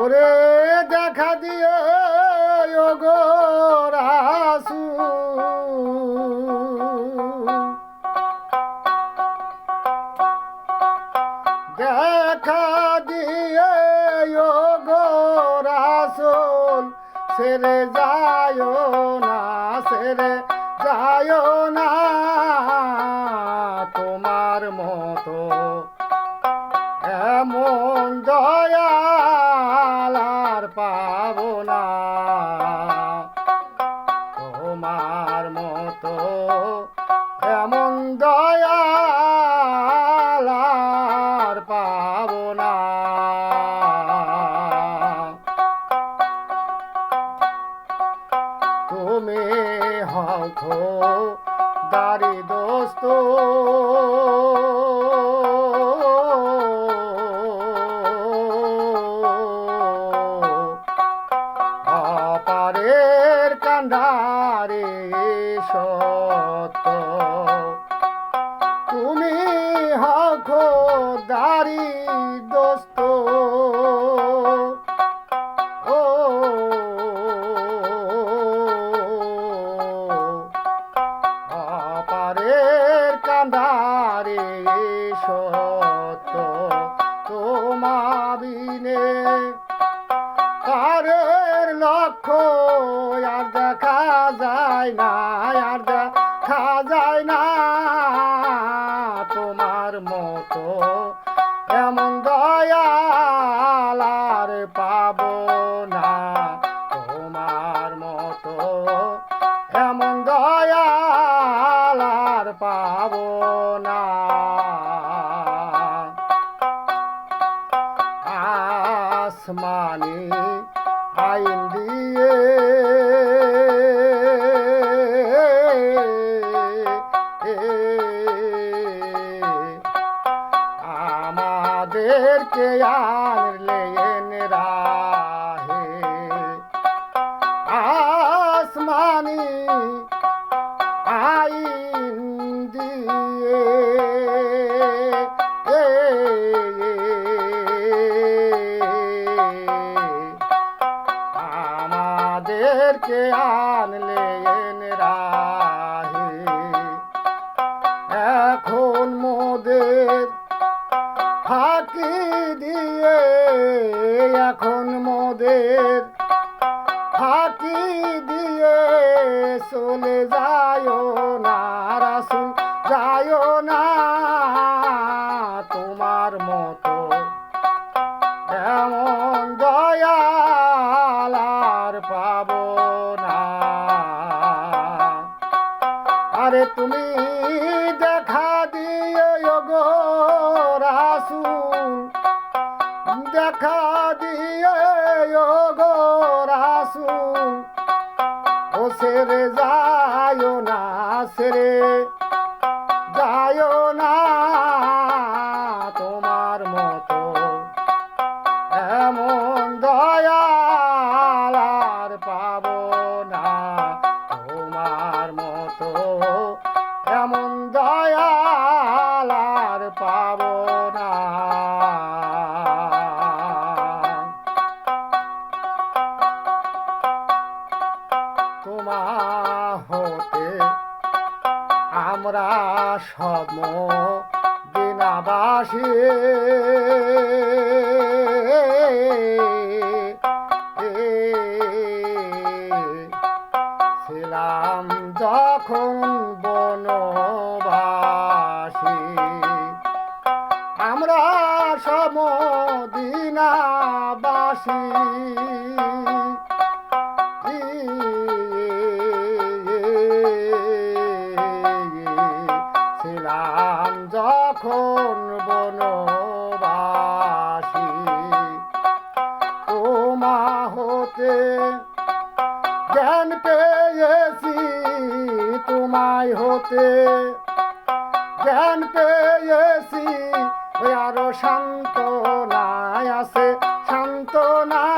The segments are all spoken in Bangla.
ওরে দেখা দিয়ে গো রাসু দেখা দিয়ে গো রাসুল। সেরে যায় না, সেরে যায় না, তোমার মতো হখো দারি দোস্ত। অপারের কান্ডারে সত্য। তুমি হখো দারি দোস্ত। তোমাবিনে। পারের লক্ষ্য যায় না যায় না। তোমার মতো এমন দয়াল আর পাবো না। আসমানি আইন দিয়ে আমাদেরকে আনলেন আমাদেরকে আনলেন রাহে? এখন মোদের ফাঁকি দিয়ে এখন মোদের ফাঁকি দিয়ে চলে যায় রাসুল দেখা দিয়ে গো রাসুল ও সেরে যায় না সেরে। তোমার হতে আমরা সম দিনাবাসী। ছিলাম যখন বনবাসী। আমরা সম সমদিনাবাসী ছিলাম যখন বনবাসী তোমা হতে জ্ঞান পেয়েছি, তোমায় হতে জ্ঞান পেয়েছি। আরও শান্ত নাই আছে শান্ত না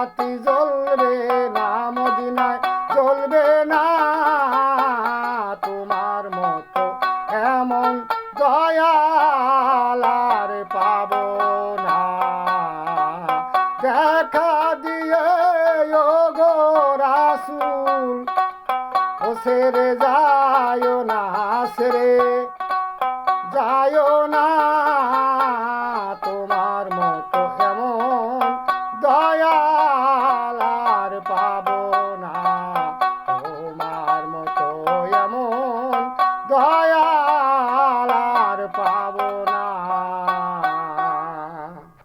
বাতি জ্বলবে না, মদিনায় জ্বলবে না। তোমার মতো এমন দয়াল আর পাব না। দেখা দিয়ে গো রাসুল, ও সেরে যায় না, সেরে যায় না।